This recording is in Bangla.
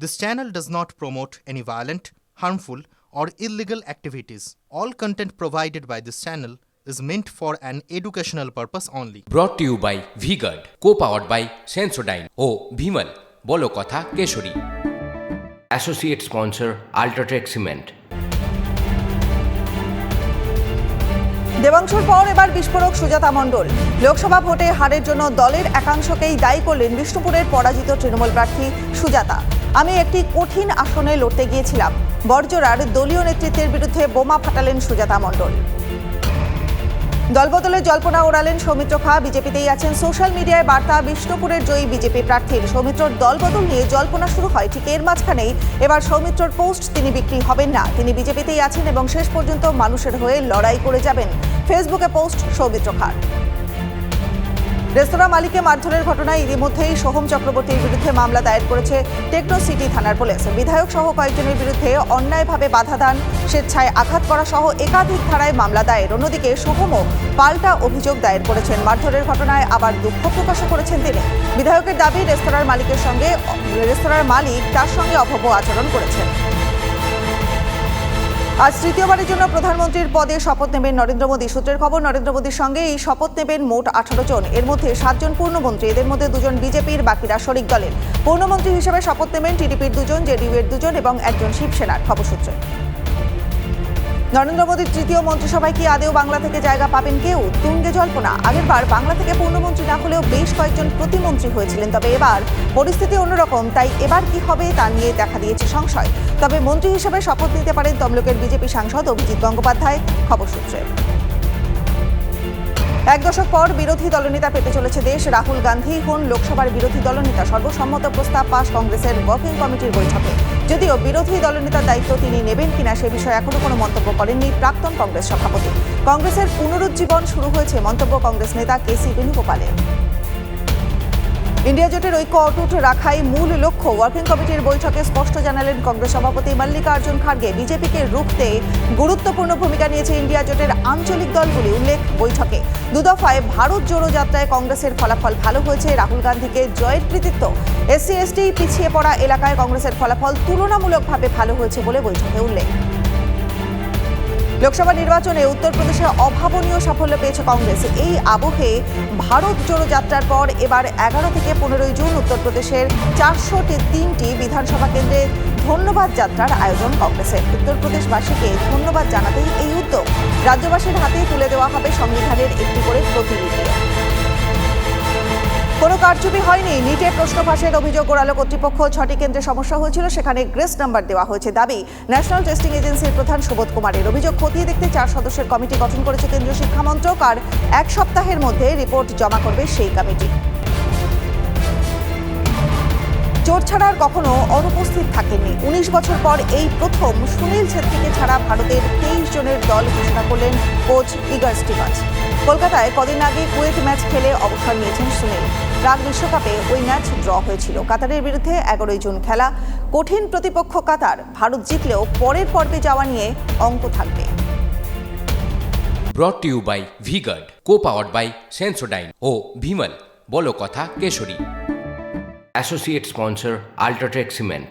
This channel does not promote any violent, harmful, or illegal activities. All content provided by this channel is meant for an educational purpose only. To you by V-Guard co powered by Sensodyne ও ভিমল বলো কথা Kesari associate sponsor UltraTech cement দেবাংশুর পর এবার বিস্ফোরক সুজাতা মণ্ডল লোকসভা ভোটে হারের জন্য দলের একাংশকেই দায়ী করলেন বিষ্ণুপুরের পরাজিত তৃণমূল প্রার্থী সুজাতা আমি একটি কঠিন আসনে লড়তে গিয়েছিলাম। বর্জরার দলীয় নেতৃত্বের বিরুদ্ধে বোমা ফাটালেন সুজাতা মণ্ডল। দলবদলের জল্পনা ওড়ালেন সৌমিত্র খা, বিজেপিতেই আছেন সোশ্যাল মিডিয়ায় বার্তা, বিষ্ণুপুরের জয়ী বিজেপি প্রার্থীর সৌমিত্রর দলবদল নিয়ে জল্পনা শুরু হয়, ঠিক এর মাঝখানেই। এবার সৌমিত্রর পোস্ট তিনি বিক্রি হবেন না। তিনি বিজেপিতেই আছেন এবং শেষ পর্যন্ত মানুষের হয়ে লড়াই করে যাবেন। ফেসবুকে পোস্ট সৌমিত্র খার। রেস্তোরাঁ মালিকে মারধরের ঘটনায় ইতিমধ্যেই সোহম চক্রবর্তীর বিরুদ্ধে মামলা দায়ের করেছে টেকনো সিটি থানার পুলিশ। বিধায়ক সহ কয়েকজনের বিরুদ্ধে অন্যায়ভাবে বাধা দান, স্বেচ্ছায় আঘাত করা সহ একাধিক ধারায় মামলা দায়ের। অন্যদিকে সোহমও পাল্টা অভিযোগ দায়ের করেছেন। মারধরের ঘটনায় আবার দুঃখ প্রকাশও করেছেন তিনি। বিধায়কের দাবি, রেস্তোরাঁর মালিকের সঙ্গে, রেস্তোরাঁর মালিক তার সঙ্গে অভব্য আচরণ করেছেন। আজ তৃতীয়বারের জন্য প্রধানমন্ত্রীর পদে শপথ নেবেন নরেন্দ্র মোদী। সূত্রের খবর, নরেন্দ্র মোদীর সঙ্গে এই শপথ নেবেন মোট আঠারো জন। এর মধ্যে সাতজন পূর্ণমন্ত্রী, এদের মধ্যে দুজন বিজেপির, বাকিরা শরিক দলের। পূর্ণমন্ত্রী হিসেবে শপথ নেবেন টিডিপির দুজন জেডিইউ এর দুজন এবং একজন শিবসেনার। খবর সূত্রে। নরেন্দ্র মোদীর তৃতীয় মন্ত্রিসভায় কি আদেও বাংলা থেকে জায়গা পাবেন কেউ? তুঙ্গে জল্পনা। আগেরবার বাংলা থেকে পূর্ণমন্ত্রী না হলেও বেশ কয়েকজন প্রতিমন্ত্রী হয়েছিলেন, তবে এবার পরিস্থিতি অন্যরকম। তাই এবার কি হবে তা নিয়ে দেখা দিয়েছে সংশয়। তবে মন্ত্রী হিসেবে শপথ নিতে পারেন তমলুকের বিজেপি সাংসদ অভিজিৎ গঙ্গোপাধ্যায়, খবর সূত্রে। এক দশক পর বিরোধী দলনেতা পেতে চলেছে দেশ। রাহুল গান্ধী হন লোকসভার বিরোধী দলনেতা। সর্বসম্মত প্রস্তাব পাশ কংগ্রেসের ওয়ার্কিং কমিটির বৈঠকে। যদিও বিরোধী দলনেতার দায়িত্ব তিনি নেবেন কিনা সে বিষয়ে এখনও কোনো মন্তব্য করেননি প্রাক্তন কংগ্রেস সভাপতি। কংগ্রেসের পুনরুজ্জীবন শুরু হয়েছে মন্তব্য কংগ্রেস নেতা কে সি বেণুগোপালের। ইন্ডিয়া জোটের ঐক্য অটুট রাখাই মূল লক্ষ্য। ওয়ার্কিং কমিটির বৈঠকে স্পষ্ট জানালেন কংগ্রেস সভাপতি মল্লিকার্জুন খার্গে। বিজেপিকে রুখতে গুরুত্বপূর্ণ ভূমিকা নিয়েছে ইন্ডিয়া জোটের আঞ্চলিক দলগুলি, উল্লেখ বৈঠকে। দুদফায় ভারত জোড়ো যাত্রায় কংগ্রেসের ফলাফল ভালো হয়েছে। রাহুল গান্ধীকে জয়ের কৃতিত্ব। এসসি, এসটি পিছিয়ে পড়া এলাকায় কংগ্রেসের ফলাফল তুলনামূলকভাবে ভালো হয়েছে বলে বৈঠকে উল্লেখ। লোকসভা নির্বাচনে উত্তরপ্রদেশে অভাবনীয় সাফল্য পেয়েছে কংগ্রেস। এই আবহে ভারত জোড়ো যাত্রার পর এবার এগারো থেকে পনেরোই জুন উত্তরপ্রদেশের চারশোটি তিনটি বিধানসভা কেন্দ্রে ধন্যবাদ যাত্রার আয়োজন কংগ্রেসের উত্তরপ্রদেশবাসীকে ধন্যবাদ জানাতেই এই উদ্যোগ। রাজ্যবাসীর হাতে তুলে দেওয়া হবে সংবিধানের একটি করে প্রতিলিপি। কোনো কারচুপি হয়নি। নিটে প্রশ্ন ফাঁসের অভিযোগ ওড়ালো কর্তৃপক্ষ। ছটি কেন্দ্রে সমস্যা হয়েছিল, সেখানে গ্রেস নাম্বার দেওয়া হয়েছে। দাবি, ন্যাশনাল টেস্টিং এজেন্সির প্রধান সুবোধ কুমারের অভিযোগ খতিয়ে দেখতে চার সদস্যের কমিটি গঠন করেছে কেন্দ্রীয় শিক্ষামন্ত্রক, আর এক সপ্তাহের মধ্যে রিপোর্ট জমা করবে সেই কমিটি। চোট ছাড়া আর কখনো অনুপস্থিত থাকেননি। উনিশ বছর পর এই প্রথম সুনীল ছেত্রীকে ছাড়া ভারতের তেইশ জনের দল ঘোষণা করলেন কোচ ইগার স্টিভান্স কলকাতায় কদিন আগে কুয়েত ম্যাচ খেলে অবসর নিয়েছেন সুনীল। প্রাক বিশ্বকাপে ওই ম্যাচ ড্র হয়েছিল। কাতারের বিরুদ্ধে এগারোই জুন খেলা। কঠিন প্রতিপক্ষ কাতার। ভারত জিতলেও পরের পর্বে যাওয়া নিয়ে অঙ্ক থাকবে। Brought to you by V Guard co powered by Sensodyne ও ভিমল বলো কথা Keshari. Associate sponsor UltraTech cement